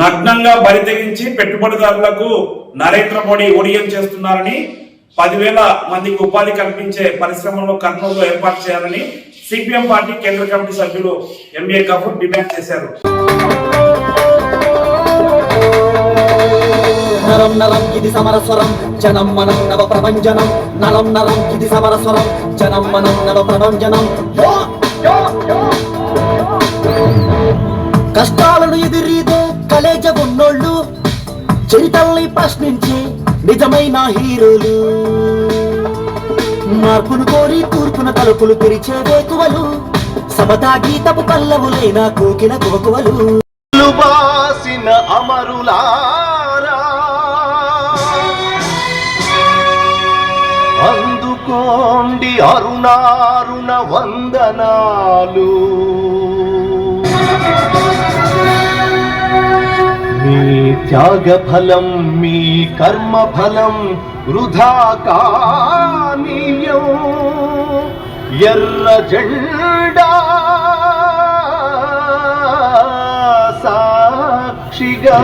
నగ్నంగా బరి తెగించి పెట్టుబడిదారులకు నరేంద్ర మోడీ ఒడియం చేస్తున్నారని పదివేల మందికి ఉపాధి కల్పించే పరిశ్రమలను కర్నూలులో ఏర్పాటు చేయాలని సిపిఎం పార్టీ కేంద్ర కమిటీ సభ్యులు ఎంఏ కపూర్ డిమాండ్ చేశారు. నరం నరం ఇది సమరస్వరం జనం మనం నవ ప్రభంజనం. నరం నరం ఇది సమరస్వరం జనం మనం నవ ప్రభంజనం. చరితల్ని ప్రశ్నించి నిజమైన హీరోలు. మార్పును కోరి తూర్పున తలుపులు తెరిచే వేకువలు సమతా గీతపు పల్లవులైన కోకిల కోకువలు. బాసిన అమరులారా. అందుకోండి అరుణారుణ వందనాలు. మీ త్యాగ ఫలం మీ కర్మ ఫలం వృధా కానీయం ఎర్ర జెండా సాక్షిగా.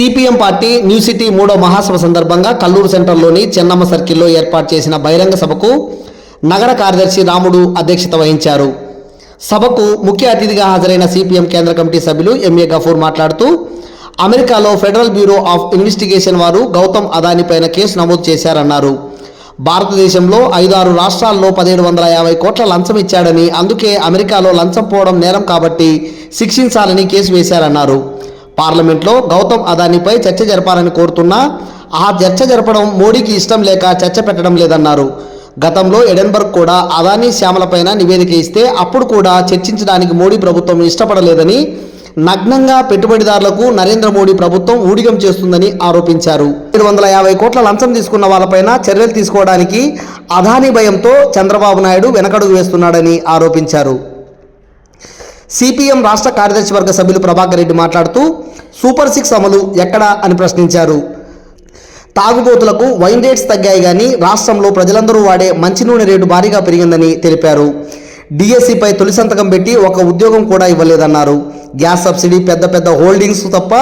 సిపిఎం పార్టీ న్యూ సిటీ మూడో మహాసభ సందర్భంగా కల్లూరు సెంటర్లోని చెన్నమ్మ సర్కిల్లో ఏర్పాటు చేసిన బహిరంగ సభకు నగర కార్యదర్శి రాముడు అధ్యక్షత వహించారు. సభకు ముఖ్య అతిథిగా హాజరైన సిపిఎం కేంద్ర కమిటీ సభ్యులు ఎంఏ గఫూర్ మాట్లాడుతూ అమెరికాలో ఫెడరల్ బ్యూరో ఆఫ్ ఇన్వెస్టిగేషన్ వారు గౌతమ్ అదానిపైన కేసు నమోదు చేశారన్నారు. భారతదేశంలో ఐదారు రాష్ట్రాల్లో పదిహేడు వందల యాభై కోట్ల లంచం ఇచ్చాడని అందుకే అమెరికాలో లంచం పోవడం నేరం కాబట్టి శిక్షించాలని కేసు వేశారన్నారు. పార్లమెంట్లో గౌతమ్ అదానీపై చర్చ జరపాలని కోరుతున్నా ఆ చర్చ జరపడం మోడీకి ఇష్టం లేక చర్చ పెట్టడం లేదన్నారు. గతంలో ఎడెన్బర్గ్ కూడా అదానీ శ్యామలపైన నివేదిక ఇస్తే అప్పుడు కూడా చర్చించడానికి మోడీ ప్రభుత్వం ఇష్టపడలేదని నగ్నంగా పెట్టుబడిదారులకు నరేంద్ర మోడీ ప్రభుత్వం ఊడిగం చేస్తుందని ఆరోపించారు. ఏడు వందల యాభై కోట్ల లంచం తీసుకున్న వాళ్ళపైన చర్యలు తీసుకోవడానికి అదానీ భయంతో చంద్రబాబు నాయుడు వెనకడుగు వేస్తున్నాడని ఆరోపించారు. సిపిఎం రాష్ట్ర కార్యదర్శి వర్గ సభ్యులు ప్రభాకర్ రెడ్డి మాట్లాడుతూ సూపర్ సిక్స్ అమలు ఎక్కడా? అని ప్రశ్నించారు. తాగుబోతులకు వైన్ రేట్స్ తగ్గాయి కానీ రాష్ట్రంలో ప్రజలందరూ వాడే మంచి నూనె రేటు భారీగా పెరిగిందని తెలిపారు. డిఎస్సిపై తొలి సంతకం పెట్టి ఒక ఉద్యోగం కూడా ఇవ్వలేదన్నారు. గ్యాస్ సబ్సిడీ పెద్ద పెద్ద హోల్డింగ్స్ తప్ప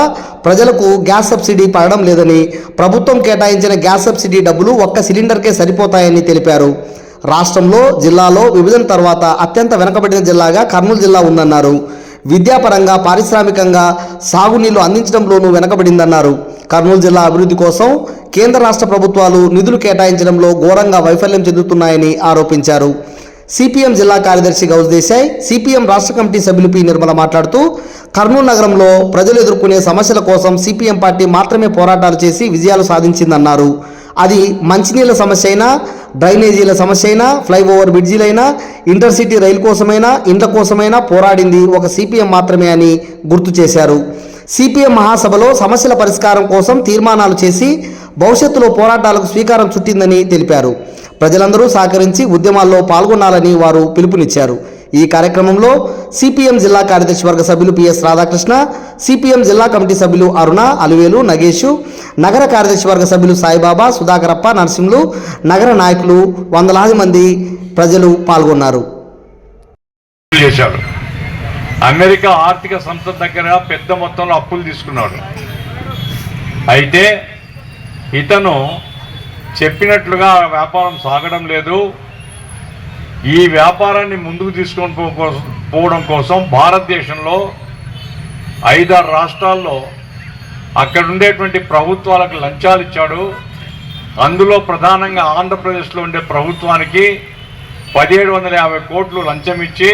ప్రజలకు గ్యాస్ సబ్సిడీ పడడం లేదని ప్రభుత్వం కేటాయించిన గ్యాస్ సబ్సిడీ డబ్బులు ఒక్క సిలిండర్కే సరిపోతాయని తెలిపారు. రాష్ట్రంలో జిల్లాలో విభజన తర్వాత అత్యంత వెనకబడిన జిల్లాగా కర్నూలు జిల్లా ఉందన్నారు. విద్యాపరంగా పారిశ్రామికంగా సాగునీళ్ళు అందించడంలోనూ వెనకబడిందన్నారు. కర్నూలు జిల్లా అభివృద్ధి కోసం కేంద్ర రాష్ట్ర ప్రభుత్వాలు నిధులు కేటాయించడంలో ఘోరంగా వైఫల్యం చెందుతున్నాయని ఆరోపించారు. సిపిఎం జిల్లా కార్యదర్శి గౌజ్ దేశాయ్ సిపిఎం రాష్ట్ర కమిటీ సభ్యులు పి. నిర్మల మాట్లాడుతూ కర్నూలు నగరంలో ప్రజలు ఎదుర్కొనే సమస్యల కోసం సిపిఎం పార్టీ మాత్రమే పోరాటాలు చేసి విజయాలు సాధించిందన్నారు. అది మంచినీళ్ళ సమస్య అయినా డ్రైనేజీల సమస్య అయినా ఫ్లైఓవర్ బ్రిడ్జీలైనా ఇంటర్సిటీ రైలు కోసమైనా ఇండ్ల కోసమైనా పోరాడింది ఒక సిపిఎం మాత్రమే అని గుర్తు చేశారు. సిపిఎం మహాసభలో సమస్యల పరిష్కారం కోసం తీర్మానాలు చేసి భవిష్యత్తులో పోరాటాలకు స్వీకారం చుట్టిందని తెలిపారు. ప్రజలందరూ సహకరించి ఉద్యమాల్లో పాల్గొనాలని వారు పిలుపునిచ్చారు. ఈ కార్యక్రమంలో సిపిఎం జిల్లా కార్యదర్శి వర్గ సభ్యులు పిఎస్ రాధాకృష్ణ సిపిఎం జిల్లా కమిటీ సభ్యులు అరుణ అలివేలు నగేషు నగర కార్యదర్శి వర్గ సభ్యులు సాయిబాబా సుధాకరప్ప నరసింహులు నగర నాయకులు వందలాది మంది ప్రజలు పాల్గొన్నారు. చేశాడు అమెరికా ఆర్థిక సంస్థ దగ్గర పెద్ద మొత్తంలో అప్పులు తీసుకున్నాడు. అయితే ఇతను చెప్పినట్లుగా వ్యాపారం సాగడం లేదు. ఈ వ్యాపారాన్ని ముందుకు తీసుకొని పోవడం కోసం భారతదేశంలో ఐదారు రాష్ట్రాల్లో అక్కడ ఉండేటువంటి ప్రభుత్వాలకు లంచాలు ఇచ్చాడు. అందులో ప్రధానంగా ఆంధ్రప్రదేశ్లో ఉండే ప్రభుత్వానికి పదిహేడు వందల యాభై కోట్లు లంచం ఇచ్చి